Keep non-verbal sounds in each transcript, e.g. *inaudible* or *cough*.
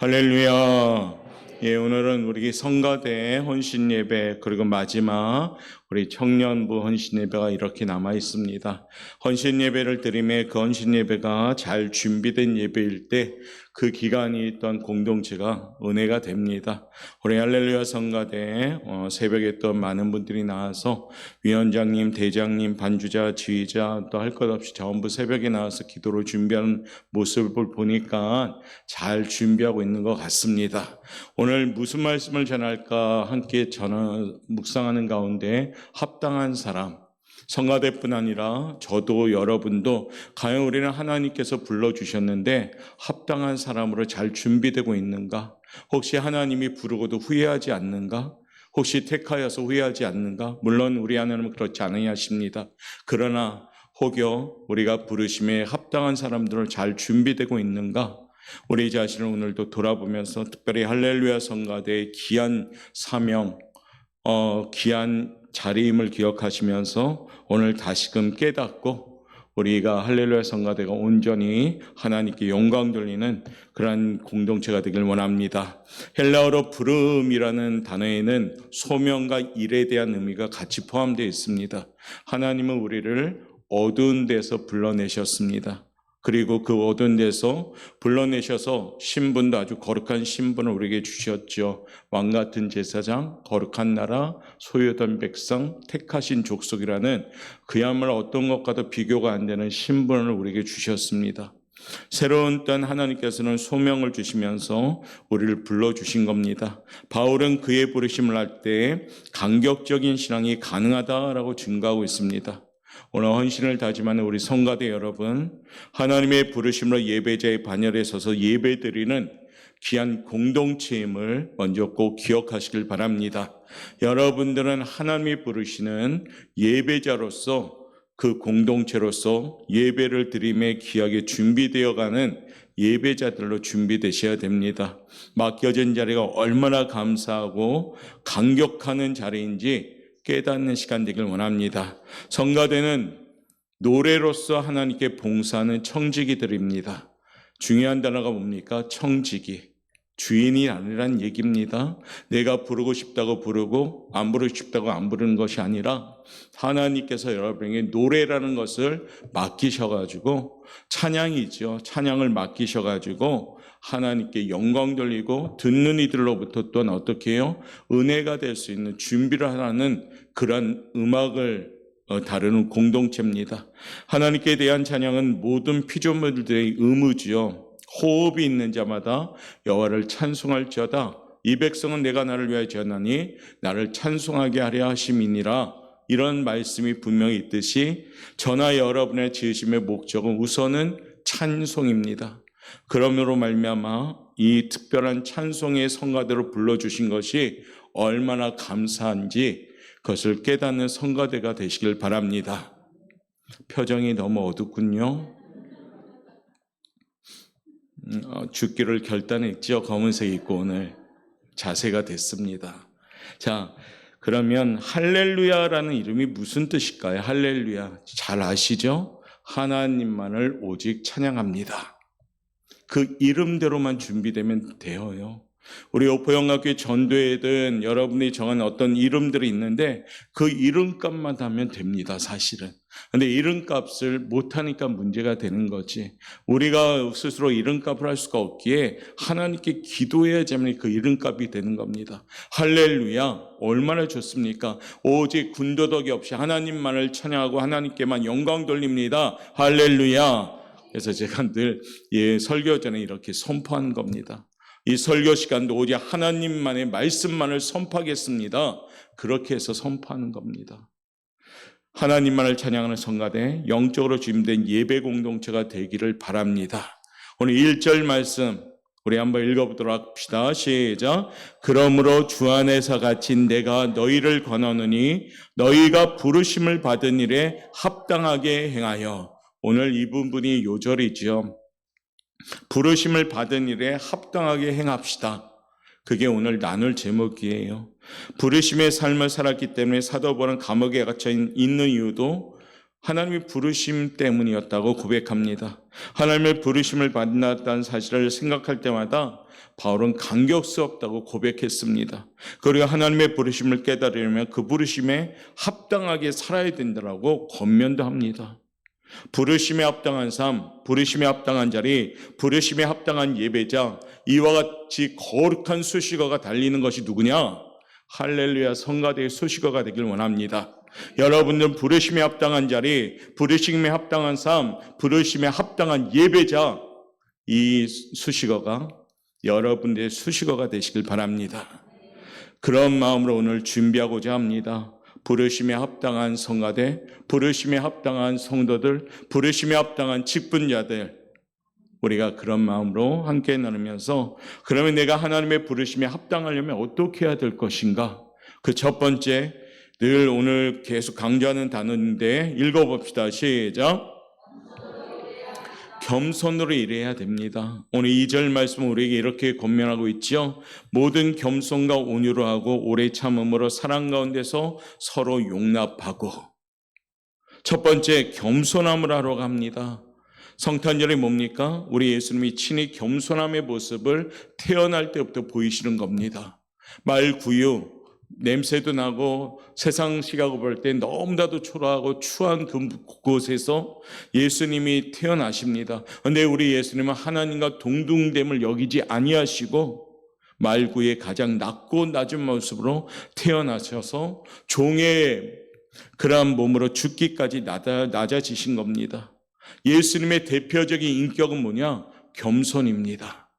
할렐루야. 예, 오늘은 우리 성가대 헌신 예배 그리고 마지막 우리 청년부 헌신 예배가 이렇게 남아 있습니다. 헌신 예배를 드림에 그 헌신 예배가 잘 준비된 예배일 때 그 기간이 있던 공동체가 은혜가 됩니다. 우리 할렐루야 성가대 어, 새벽에 또 많은 분들이 나와서 위원장님, 대장님, 반주자, 지휘자 또 할 것 없이 전부 새벽에 나와서 기도를 준비하는 모습을 보니까 잘 준비하고 있는 것 같습니다. 오늘 무슨 말씀을 전할까 함께 전하, 묵상하는 가운데 합당한 사람, 성가대뿐 아니라 저도 여러분도 과연 우리는 하나님께서 불러주셨는데 합당한 사람으로 잘 준비되고 있는가? 혹시 하나님이 부르고도 후회하지 않는가? 혹시 택하여서 후회하지 않는가? 물론 우리 하나님은 그렇지 않으냐 하십니다. 그러나 혹여 우리가 부르심에 합당한 사람들을 잘 준비되고 있는가? 우리 자신을 오늘도 돌아보면서 특별히 할렐루야 성가대의 귀한 사명, 어, 귀한 자리임을 기억하시면서 오늘 다시금 깨닫고 우리가 할렐루야 성가대가 온전히 하나님께 영광 돌리는 그러한 공동체가 되길 원합니다. 헬라어로 부름이라는 단어에는 소명과 일에 대한 의미가 같이 포함되어 있습니다. 하나님은 우리를 어두운 데서 불러내셨습니다. 그리고 그 어두운 데서 불러내셔서 신분도 아주 거룩한 신분을 우리에게 주셨죠. 왕 같은 제사장, 거룩한 나라, 소유던 백성, 택하신 족속이라는 그야말로 어떤 것과도 비교가 안 되는 신분을 우리에게 주셨습니다. 새로운 떤 하나님께서는 소명을 주시면서 우리를 불러주신 겁니다. 바울은 그의 부르심을 할때 강격적인 신앙이 가능하다라고 증거하고 있습니다. 오늘 헌신을 다짐하는 우리 성가대 여러분, 하나님의 부르심으로 예배자의 반열에 서서 예배드리는 귀한 공동체임을 먼저 꼭 기억하시길 바랍니다. 여러분들은 하나님이 부르시는 예배자로서 그 공동체로서 예배를 드림에 귀하게 준비되어가는 예배자들로 준비되셔야 됩니다. 맡겨진 자리가 얼마나 감사하고 감격하는 자리인지 깨닫는 시간 되길 원합니다. 성가대는 노래로서 하나님께 봉사하는 청지기들입니다. 중요한 단어가 뭡니까? 청지기. 주인이 아니란 얘기입니다. 내가 부르고 싶다고 부르고 안 부르고 싶다고 안 부르는 것이 아니라 하나님께서 여러분에게 노래라는 것을 맡기셔가지고 찬양이죠. 찬양을 맡기셔가지고 하나님께 영광 돌리고 듣는 이들로부터 또한 어떻게 해요? 은혜가 될 수 있는 준비를 하는 그런 음악을 어, 다루는 공동체입니다. 하나님께 대한 찬양은 모든 피조물들의 의무지요. 호흡이 있는 자마다 여호와를 찬송할지어다. 이 백성은 내가 나를 위하여 지었나니 나를 찬송하게 하려 하심이니라. 이런 말씀이 분명히 있듯이 저나 여러분의 지으심의 목적은 우선은 찬송입니다. 그러므로 말미암아 이 특별한 찬송의 성가대로 불러주신 것이 얼마나 감사한지 그것을 깨닫는 성가대가 되시길 바랍니다. 표정이 너무 어둡군요. 음, 어, 죽기를 결단했죠. 검은색 입고 오늘 자세가 됐습니다. 자, 그러면 할렐루야라는 이름이 무슨 뜻일까요? 할렐루야. 잘 아시죠? 하나님만을 오직 찬양합니다. 그 이름대로만 준비되면 되어요. 우리 오포영학교 전도회든 여러분이 정한 어떤 이름들이 있는데 그 이름값만 하면 됩니다, 사실은. 근데 이름값을 못하니까 문제가 되는 거지. 우리가 스스로 이름값을 할 수가 없기에 하나님께 기도해야지만 그 이름값이 되는 겁니다. 할렐루야. 얼마나 좋습니까? 오직 군더더기 없이 하나님만을 찬양하고 하나님께만 영광 돌립니다. 할렐루야. 그래서 제가 늘 예, 설교 전에 이렇게 선포하는 겁니다. 이 설교 시간도 오직 하나님만의 말씀만을 선포하겠습니다. 그렇게 해서 선포하는 겁니다. 하나님만을 찬양하는 성가대 영적으로 주임된 예배 공동체가 되기를 바랍니다. 오늘 1절 말씀 우리 한번 읽어보도록 합시다. 시작. 그러므로 주 안에서 갇힌 내가 너희를 권하노니 너희가 부르심을 받은 일에 합당하게 행하여 오늘 이 부분이 요절이지요. 부르심을 받은 일에 합당하게 행합시다. 그게 오늘 나눌 제목이에요. 부르심의 삶을 살았기 때문에 사도 바울은 감옥에 갇혀 있는 이유도 하나님의 부르심 때문이었다고 고백합니다. 하나님의 부르심을 받았다는 사실을 생각할 때마다 바울은 감격스럽다고 고백했습니다. 그리고 하나님의 부르심을 깨달으려면 그 부르심에 합당하게 살아야 된다고 권면도 합니다. 부르심에 합당한 삶, 부르심에 합당한 자리, 부르심에 합당한 예배자, 이와 같이 거룩한 수식어가 달리는 것이 누구냐? 할렐루야 성가대의 수식어가 되길 원합니다. 여러분들 부르심에 합당한 자리, 부르심에 합당한 삶, 부르심에 합당한 예배자, 이 수식어가 여러분들의 수식어가 되시길 바랍니다. 그런 마음으로 오늘 준비하고자 합니다. 부르심에 합당한 성가대, 부르심에 합당한 성도들, 부르심에 합당한 직분자들, 우리가 그런 마음으로 함께 나누면서 그러면 내가 하나님의 부르심에 합당하려면 어떻게 해야 될 것인가? 그 첫 번째, 늘 오늘 계속 강조하는 단어인데 읽어봅시다. 시작. 겸손으로 일해야 됩니다. 오늘 2절 말씀 우리에게 이렇게 권면하고 있죠. 모든 겸손과 온유로 하고 오래 참음으로 사랑 가운데서 서로 용납하고 첫 번째 겸손함을 하러 갑니다. 성탄절이 뭡니까? 우리 예수님이 친히 겸손함의 모습을 태어날 때부터 보이시는 겁니다. 말구유, 냄새도 나고 세상 시각을 볼때 너무나도 초라하고 추한 그곳에서 예수님이 태어나십니다. 근데 우리 예수님은 하나님과 동등됨을 여기지 아니하시고 말구의 가장 낮고 낮은 모습으로 태어나셔서 종의 그러한 몸으로 죽기까지 낮아, 낮아지신 겁니다. 예수님의 대표적인 인격은 뭐냐? 겸손입니다.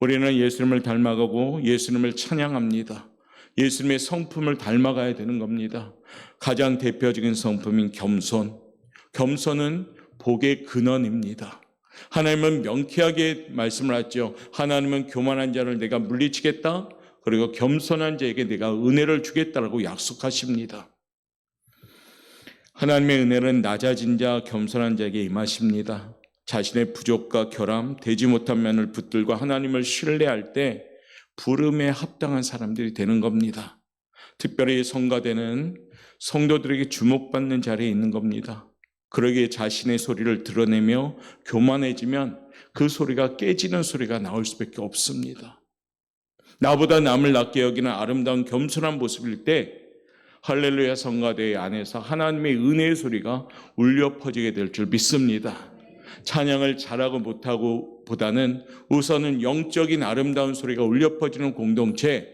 우리는 예수님을 닮아가고 예수님을 찬양합니다. 예수님의 성품을 닮아가야 되는 겁니다. 가장 대표적인 성품인 겸손. 겸손은 복의 근원입니다. 하나님은 명쾌하게 말씀을 하죠. 하나님은 교만한 자를 내가 물리치겠다. 그리고 겸손한 자에게 내가 은혜를 주겠다라고 약속하십니다. 하나님의 은혜는 낮아진 자, 겸손한 자에게 임하십니다. 자신의 부족과 결함, 되지 못한 면을 붙들고 하나님을 신뢰할 때 부름에 합당한 사람들이 되는 겁니다. 특별히 성가대는 성도들에게 주목받는 자리에 있는 겁니다. 그러기에 자신의 소리를 드러내며 교만해지면 그 소리가 깨지는 소리가 나올 수밖에 없습니다. 나보다 남을 낮게 여기는 아름다운 겸손한 모습일 때 할렐루야 성가대 안에서 하나님의 은혜의 소리가 울려 퍼지게 될 줄 믿습니다. 찬양을 잘하고 못하고 보다는 우선은 영적인 아름다운 소리가 울려 퍼지는 공동체,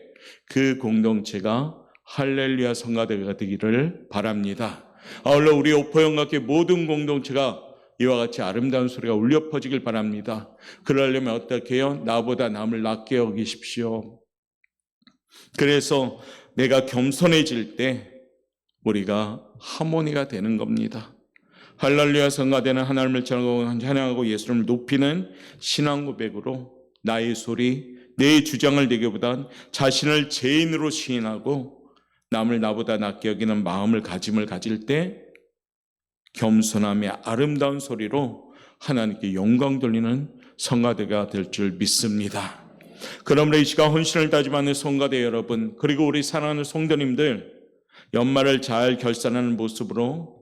그 공동체가 할렐루야 성가대가 되기를 바랍니다. 아울러 우리 오포영각의 모든 공동체가 이와 같이 아름다운 소리가 울려 퍼지길 바랍니다. 그러려면 어떻게 해요? 나보다 남을 낮게 여기십시오. 그래서 내가 겸손해질 때 우리가 하모니가 되는 겁니다. 할렐루야 성가대는 하나님을 찬양하고 예수님을 높이는 신앙 고백으로 나의 소리, 내 주장을 내기보단 자신을 죄인으로 시인하고 남을 나보다 낫게 여기는 마음을 가짐을 가질 때 겸손함의 아름다운 소리로 하나님께 영광 돌리는 성가대가 될 줄 믿습니다. 그러므로 이 시간 헌신을 다짐하는 성가대 여러분, 그리고 우리 사랑하는 성도님들, 연말을 잘 결산하는 모습으로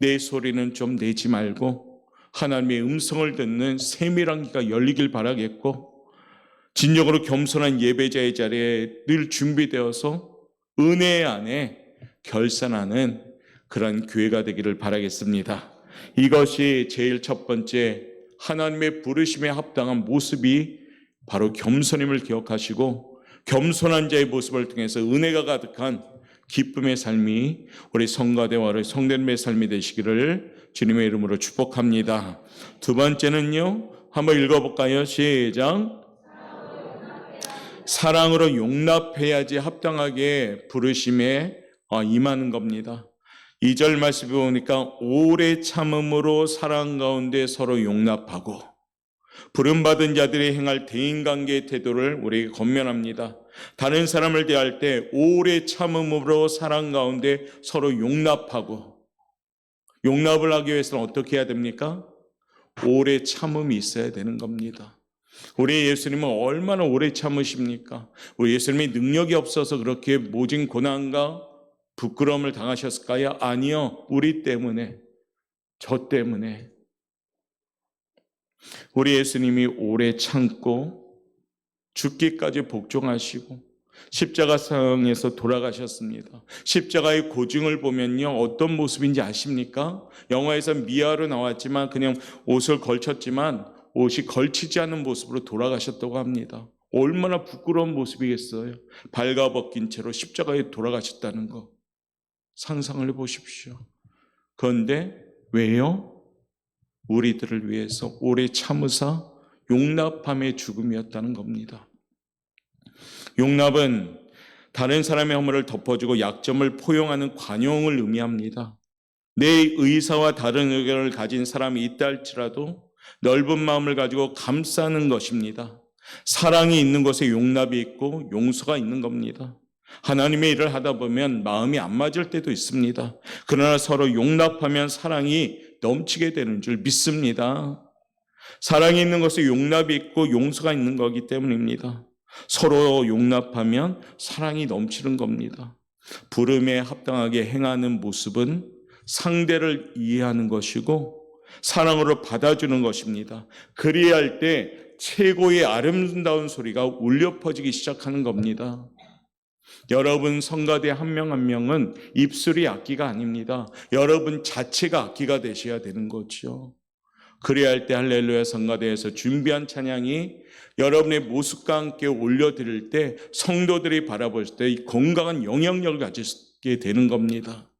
내 소리는 좀 내지 말고 하나님의 음성을 듣는 세밀한 귀가 열리길 바라겠고, 진정으로 겸손한 예배자의 자리에 늘 준비되어서 은혜 안에 결산하는 그런 교회가 되기를 바라겠습니다. 이것이 제일 첫 번째 하나님의 부르심에 합당한 모습이 바로 겸손임을 기억하시고 겸손한 자의 모습을 통해서 은혜가 가득한 기쁨의 삶이 우리 성가대와 우리 성대님의 삶이 되시기를 주님의 이름으로 축복합니다. 두 번째는요. 한번 읽어볼까요? 시작. 사랑으로 용납해야지 합당하게 부르심에 어, 임하는 겁니다. 2절 말씀 보니까 오래 참음으로 사랑 가운데 서로 용납하고 부름받은 자들이 행할 대인관계의 태도를 우리에게 권면합니다. 다른 사람을 대할 때 오래 참음으로 사랑 가운데 서로 용납하고 용납을 하기 위해서는 어떻게 해야 됩니까? 오래 참음이 있어야 되는 겁니다. 우리 예수님은 얼마나 오래 참으십니까? 우리 예수님이 능력이 없어서 그렇게 모진 고난과 부끄러움을 당하셨을까요? 아니요. 우리 때문에, 저 때문에. 우리 예수님이 오래 참고 죽기까지 복종하시고 십자가상에서 돌아가셨습니다. 십자가의 고증을 보면요. 어떤 모습인지 아십니까? 영화에서 미아로 나왔지만 그냥 옷을 걸쳤지만 옷이 걸치지 않은 모습으로 돌아가셨다고 합니다. 얼마나 부끄러운 모습이겠어요. 발가벗긴 채로 십자가에 돌아가셨다는 거. 상상을 해 보십시오. 그런데 왜요? 우리들을 위해서 오래 참으사 용납함의 죽음이었다는 겁니다. 용납은 다른 사람의 허물을 덮어주고 약점을 포용하는 관용을 의미합니다. 내 의사와 다른 의견을 가진 사람이 있다 할지라도 넓은 마음을 가지고 감싸는 것입니다. 사랑이 있는 곳에 용납이 있고 용서가 있는 겁니다. 하나님의 일을 하다 보면 마음이 안 맞을 때도 있습니다. 그러나 서로 용납하면 사랑이 넘치게 되는 줄 믿습니다. 사랑이 있는 것에 용납이 있고 용서가 있는 거기 때문입니다. 서로 용납하면 사랑이 넘치는 겁니다. 부름에 합당하게 행하는 모습은 상대를 이해하는 것이고 사랑으로 받아주는 것입니다. 그리할 때 최고의 아름다운 소리가 울려 퍼지기 시작하는 겁니다. 여러분 성가대 한 명 한 명은 입술이 악기가 아닙니다. 여러분 자체가 악기가 되셔야 되는 거죠. 그래야 할때 할렐루야 성가대에서 준비한 찬양이 여러분의 모습과 함께 올려드릴 때 성도들이 바라볼 때 건강한 영향력을 가지게 되는 겁니다.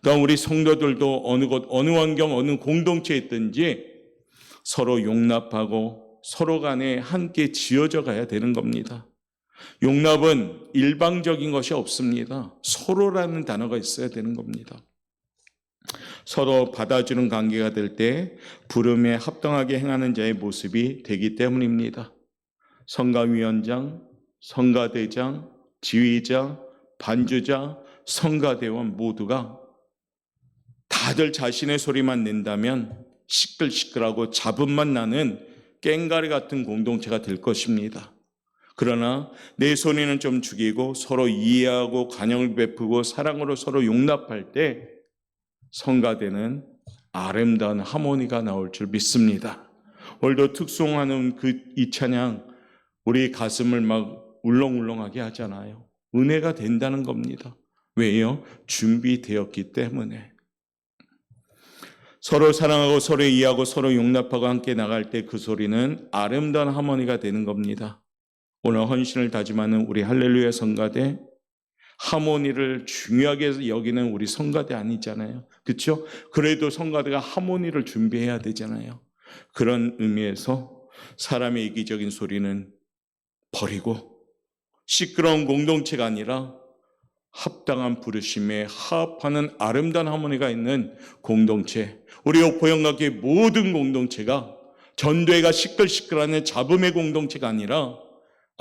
그러니까 우리 성도들도 어느 곳, 어느 환경, 어느 공동체에 있든지 서로 용납하고 서로 간에 함께 지어져 가야 되는 겁니다. 용납은 일방적인 것이 없습니다. 서로라는 단어가 있어야 되는 겁니다. 서로 받아주는 관계가 될 때 부름에 합당하게 행하는 자의 모습이 되기 때문입니다. 성가위원장, 성가대장, 지휘자, 반주자, 성가대원 모두가 다들 자신의 소리만 낸다면 시끌시끌하고 잡음만 나는 깽가리 같은 공동체가 될 것입니다. 그러나 내 소리는 좀 죽이고 서로 이해하고 관용을 베푸고 사랑으로 서로 용납할 때 성가대는 아름다운 하모니가 나올 줄 믿습니다. 오늘도 특송하는 그 이 찬양 우리 가슴을 막 울렁울렁하게 하잖아요. 은혜가 된다는 겁니다. 왜요? 준비되었기 때문에. 서로 사랑하고 서로 이해하고 서로 용납하고 함께 나갈 때 그 소리는 아름다운 하모니가 되는 겁니다. 오늘 헌신을 다짐하는 우리 할렐루야 성가대 하모니를 중요하게 여기는 우리 성가대 아니잖아요. 그렇죠? 그래도 성가대가 하모니를 준비해야 되잖아요. 그런 의미에서 사람의 이기적인 소리는 버리고 시끄러운 공동체가 아니라 합당한 부르심에 화합하는 아름다운 하모니가 있는 공동체. 우리 오포영각의 모든 공동체가 전도회가 시끌시끌하는 잡음의 공동체가 아니라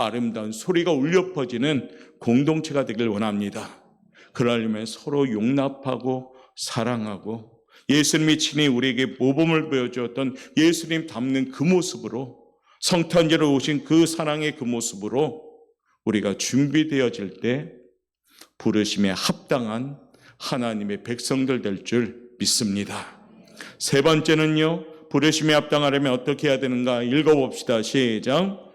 아름다운 소리가 울려 퍼지는 공동체가 되길 원합니다. 그러려면 서로 용납하고 사랑하고 예수님이 친히 우리에게 모범을 보여주었던 예수님 닮는 그 모습으로 성탄제로 오신 그 사랑의 그 모습으로 우리가 준비되어질 때 부르심에 합당한 하나님의 백성들 될 줄 믿습니다. 세 번째는요, 부르심에 합당하려면 어떻게 해야 되는가 읽어봅시다. 시작.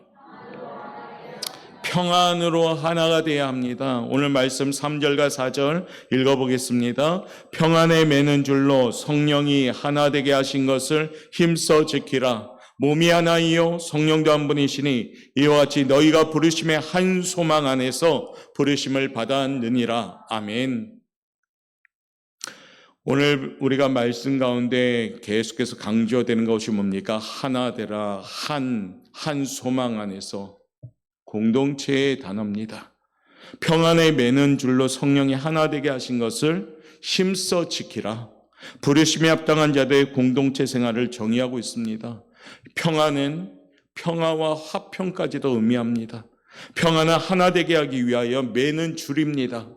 평안으로 하나가 되어야 합니다. 오늘 말씀 3절과 4절 읽어보겠습니다. 평안에 매는 줄로 성령이 하나 되게 하신 것을 힘써 지키라. 몸이 하나이요 성령도 한 분이시니 이와 같이 너희가 부르심의 한 소망 안에서 부르심을 받았느니라. 아멘. 오늘 우리가 말씀 가운데 계속해서 강조되는 것이 뭡니까? 하나 되라. 한, 한 소망 안에서 공동체의 단어입니다. 평안에 매는 줄로 성령이 하나 되게 하신 것을 힘써 지키라. 부르심에 합당한 자들의 공동체 생활을 정의하고 있습니다. 평안은 평화와 화평까지도 의미합니다. 평안은 하나 되게 하기 위하여 매는 줄입니다.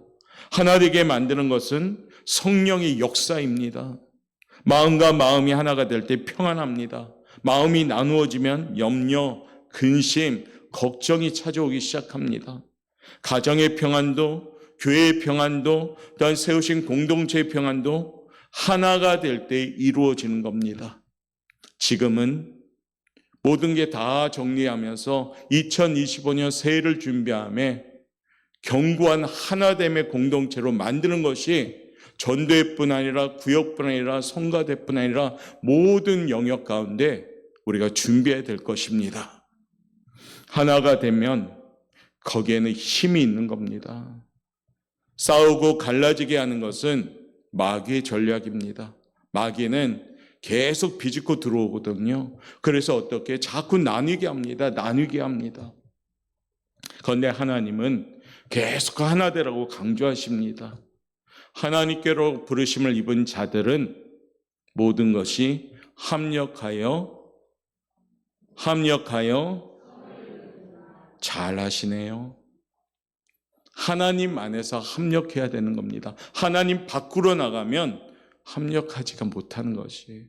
하나 되게 만드는 것은 성령의 역사입니다. 마음과 마음이 하나가 될 때 평안합니다. 마음이 나누어지면 염려, 근심, 걱정이 찾아오기 시작합니다. 가정의 평안도 교회의 평안도 또한 세우신 공동체의 평안도 하나가 될 때 이루어지는 겁니다. 지금은 모든 게 다 정리하면서 2025년 새해를 준비함에 견고한 하나됨의 공동체로 만드는 것이 전도회뿐 아니라 구역뿐 아니라 성가대뿐 아니라 모든 영역 가운데 우리가 준비해야 될 것입니다. 하나가 되면 거기에는 힘이 있는 겁니다. 싸우고 갈라지게 하는 것은 마귀의 전략입니다. 마귀는 계속 비집고 들어오거든요. 그래서 어떻게 자꾸 나뉘게 합니다. 나뉘게 합니다. 그런데 하나님은 계속 하나 되라고 강조하십니다. 하나님께로 부르심을 입은 자들은 모든 것이 합력하여 합력하여 잘 하시네요. 하나님 안에서 합력해야 되는 겁니다. 하나님 밖으로 나가면 합력하지가 못하는 것이에요.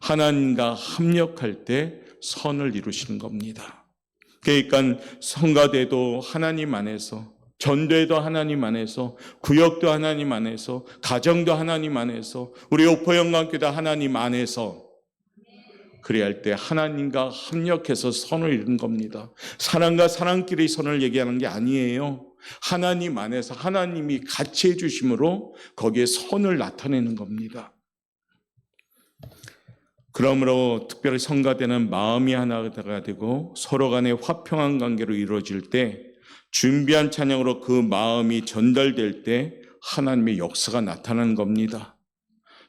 하나님과 합력할 때 선을 이루시는 겁니다. 그러니까 성가대도 하나님 안에서 전도도 하나님 안에서 구역도 하나님 안에서 가정도 하나님 안에서 우리 오포영광교도 하나님 안에서 그래야 할 때 하나님과 합력해서 선을 이루는 겁니다. 사랑과 사랑끼리 선을 얘기하는 게 아니에요. 하나님 안에서 하나님이 같이 해주심으로 거기에 선을 나타내는 겁니다. 그러므로 특별히 성가되는 마음이 하나가 되고 서로 간에 화평한 관계로 이루어질 때 준비한 찬양으로 그 마음이 전달될 때 하나님의 역사가 나타나는 겁니다.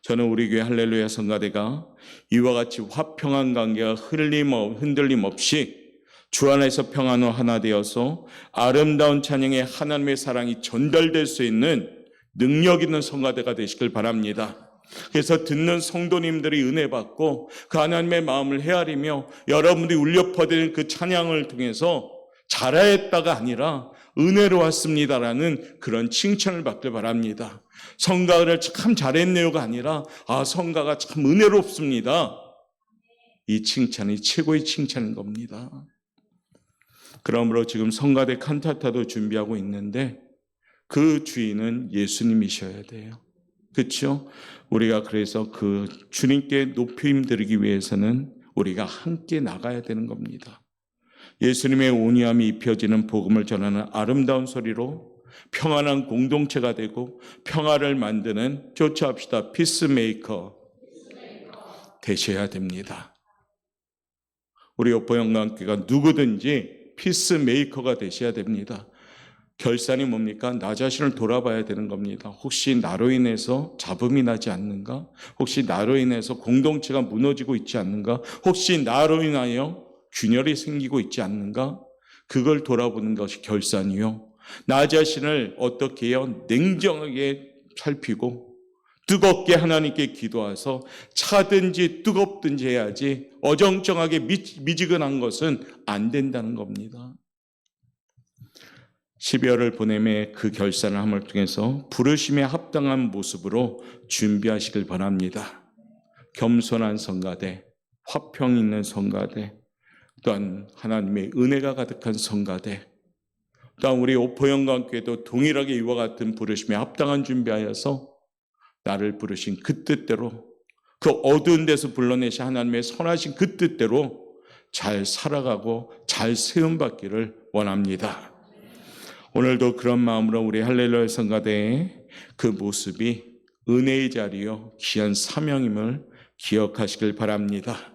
저는 우리 교회 할렐루야 성가대가 이와 같이 화평한 관계가 흔들림, 흔들림 없이 주 안에서 평안으로 하나 되어서 아름다운 찬양의 하나님의 사랑이 전달될 수 있는 능력 있는 성가대가 되시길 바랍니다. 그래서 듣는 성도님들이 은혜 받고 그 하나님의 마음을 헤아리며 여러분들이 울려 퍼지는 그 찬양을 통해서 잘하였다가 아니라 은혜로 왔습니다라는 그런 칭찬을 받길 바랍니다. 성가를 참 잘했네요가 아니라 아 성가가 참 은혜롭습니다. 이 칭찬이 최고의 칭찬인 겁니다. 그러므로 지금 성가대 칸타타도 준비하고 있는데 그 주인은 예수님이셔야 돼요. 그렇죠? 우리가 그래서 그 주님께 높임 드리기 위해서는 우리가 함께 나가야 되는 겁니다. 예수님의 온유함이 입혀지는 복음을 전하는 아름다운 소리로 평안한 공동체가 되고 평화를 만드는 조차합시다 피스메이커 되셔야 됩니다. 우리 오포영광교가 누구든지 피스메이커가 되셔야 됩니다. 결산이 뭡니까? 나 자신을 돌아봐야 되는 겁니다. 혹시 나로 인해서 잡음이 나지 않는가? 혹시 나로 인해서 공동체가 무너지고 있지 않는가? 혹시 나로 인하여 균열이 생기고 있지 않는가? 그걸 돌아보는 것이 결산이요. 나 자신을 어떻게 해요? 냉정하게 살피고 뜨겁게 하나님께 기도해서 차든지 뜨겁든지 해야지 어정쩡하게 미지근한 것은 안 된다는 겁니다. 12월을 보내매 그 결산을 함을 통해서 부르심에 합당한 모습으로 준비하시길 바랍니다. 겸손한 성가대, 화평 있는 성가대, 또한 하나님의 은혜가 가득한 성가대, 또한 우리 오포영광교회도 동일하게 이와 같은 부르심에 합당한 준비하여서 나를 부르신 그 뜻대로 그 어두운 데서 불러내신 하나님의 선하신 그 뜻대로 잘 살아가고 잘 세움받기를 원합니다. 오늘도 그런 마음으로 우리 할렐루야 성가대의 그 모습이 은혜의 자리요 귀한 사명임을 기억하시길 바랍니다.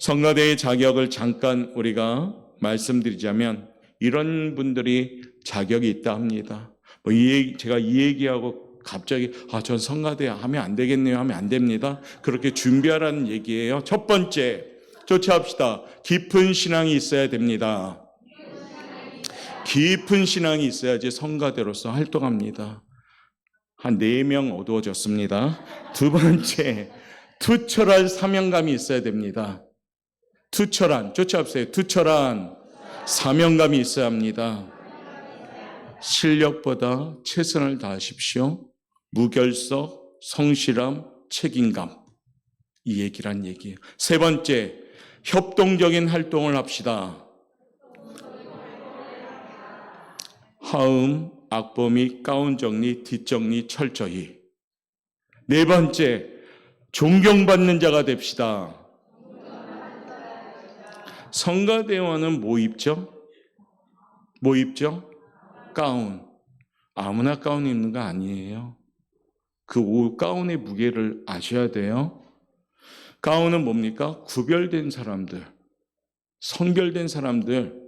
성가대의 자격을 잠깐 우리가 말씀드리자면 이런 분들이 자격이 있다 합니다. 뭐 이 얘기, 제가 이 얘기하고 갑자기 아, 전 성가대 하면 안 되겠네요 하면 안 됩니다. 그렇게 준비하라는 얘기예요. 첫 번째, 조치합시다. 깊은 신앙이 있어야 됩니다. 깊은 신앙이 있어야지 성가대로서 활동합니다. 한 네 명 어두워졌습니다. 두 번째, 투철한 사명감이 있어야 됩니다. 투철한, 쫓아보세요. 투철한 사명감이 있어야 합니다. 실력보다 최선을 다하십시오. 무결석, 성실함, 책임감. 이 얘기란 얘기예요. 세 번째, 협동적인 활동을 합시다. 화음, 악범이 가운 정리, 뒷정리 철저히. 네 번째, 존경받는 자가 됩시다. 성가대원은 뭐 입죠? 뭐 입죠? 가운. 아무나 가운 입는 거 아니에요. 그 옷 가운의 무게를 아셔야 돼요. 가운은 뭡니까? 구별된 사람들, 선별된 사람들.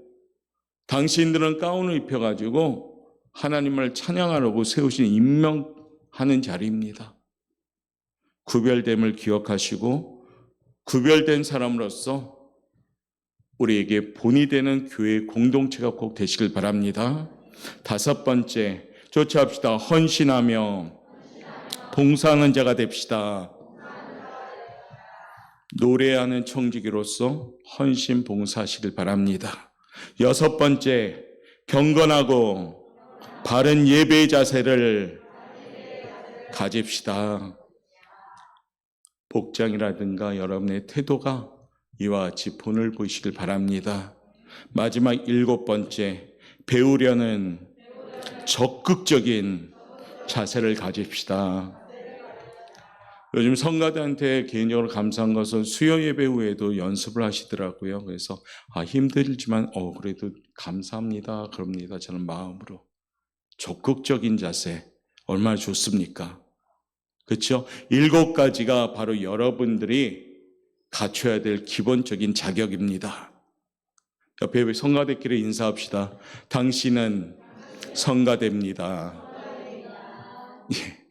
당신들은 가운을 입혀가지고 하나님을 찬양하라고 세우신 임명하는 자리입니다. 구별됨을 기억하시고 구별된 사람으로서 우리에게 본이 되는 교회 공동체가 꼭 되시길 바랍니다. 다섯 번째, 조치합시다. 헌신하며 봉사하는 자가 됩시다. 노래하는 청지기로서 헌신 봉사하시길 바랍니다. 여섯 번째, 경건하고 바른 예배의 자세를 가집시다. 복장이라든가 여러분의 태도가 이와 같이 본을 보시길 바랍니다. 마지막 일곱 번째, 배우려는 적극적인 자세를 가집시다. 요즘 성가대한테 개인적으로 감사한 것은 수요 예배 후에도 연습을 하시더라고요. 그래서 아, 힘들지만 어 그래도 감사합니다. 그럽니다. 저는 마음으로 적극적인 자세 얼마나 좋습니까? 그렇죠? 일곱 가지가 바로 여러분들이 갖춰야 될 기본적인 자격입니다. 옆에 성가대끼리 인사합시다. 당신은 성가대입니다. 예.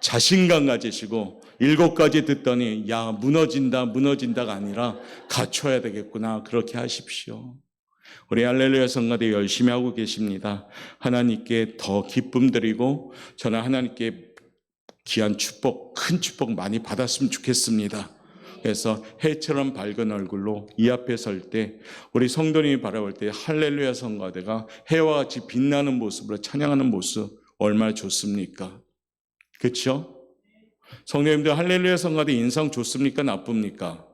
자신감 가지시고 일곱 가지 듣더니 야 무너진다 무너진다가 아니라 갖춰야 되겠구나 그렇게 하십시오. 우리 할렐루야 성가대 열심히 하고 계십니다. 하나님께 더 기쁨 드리고 저는 하나님께 귀한 축복, 큰 축복 많이 받았으면 좋겠습니다. 그래서 해처럼 밝은 얼굴로 이 앞에 설 때 우리 성도님이 바라볼 때 할렐루야 성가대가 해와 같이 빛나는 모습으로 찬양하는 모습 얼마나 좋습니까? 그렇죠? 성도님들 할렐루야 성가대 인상 좋습니까? 나쁩니까?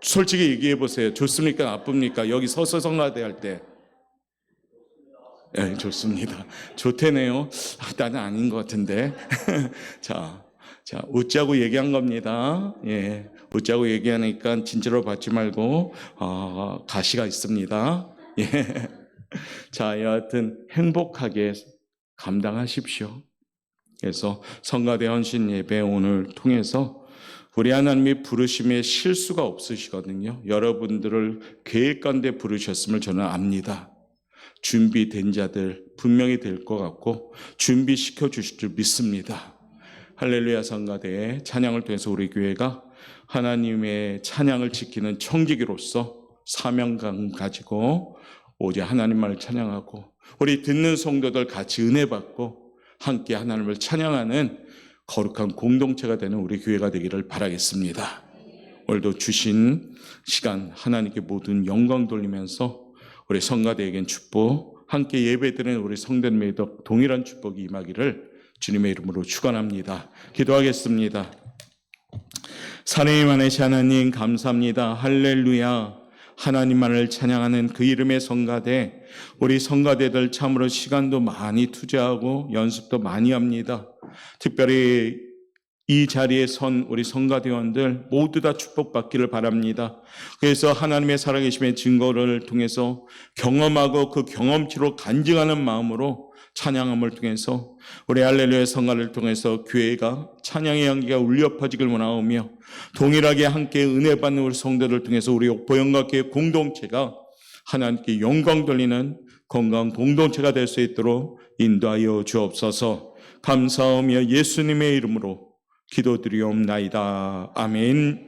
솔직히 얘기해 보세요. 좋습니까? 나쁩니까? 여기 서서 성가대 할 때. 예, 좋습니다. 좋대네요. 아, 나는 아닌 것 같은데. *laughs* 자, 자, 웃자고 얘기한 겁니다. 예, 웃자고 얘기하니까 진짜로 받지 말고, 어, 가시가 있습니다. 예. *laughs* 자, 여하튼 행복하게 감당하십시오. 그래서 성가대 헌신 예배 오늘 통해서 우리 하나님이 부르심에 실수가 없으시거든요. 여러분들을 계획 가운데 부르셨음을 저는 압니다. 준비된 자들 분명히 될 것 같고 준비시켜 주실 줄 믿습니다. 할렐루야 성가대의 찬양을 통해서 우리 교회가 하나님의 찬양을 지키는 청지기로서 사명감 가지고 오직 하나님만을 찬양하고 우리 듣는 성도들 같이 은혜 받고 함께 하나님을 찬양하는 거룩한 공동체가 되는 우리 교회가 되기를 바라겠습니다. 오늘도 주신 시간 하나님께 모든 영광 돌리면서 우리 성가대에겐 축복, 함께 예배드리는 우리 성도님에도 동일한 축복이 임하기를 주님의 이름으로 축원합니다. 기도하겠습니다. 사내임 안에시 하나님 감사합니다. 할렐루야. 하나님만을 찬양하는 그 이름의 성가대, 우리 성가대들 참으로 시간도 많이 투자하고 연습도 많이 합니다. 특별히 이 자리에 선 우리 성가대원들 모두 다 축복받기를 바랍니다. 그래서 하나님의 살아계심의 증거를 통해서 경험하고 그 경험치로 간증하는 마음으로 찬양함을 통해서 우리 할렐루야 성가를 통해서 교회가 찬양의 향기가 울려 퍼지길 원하오며 동일하게 함께 은혜 받는 우리 성도를 통해서 우리 보영각교회 공동체가 하나님께 영광 돌리는 건강 공동체가 될 수 있도록 인도하여 주옵소서 감사하며 예수님의 이름으로 기도드리옵나이다. 아멘.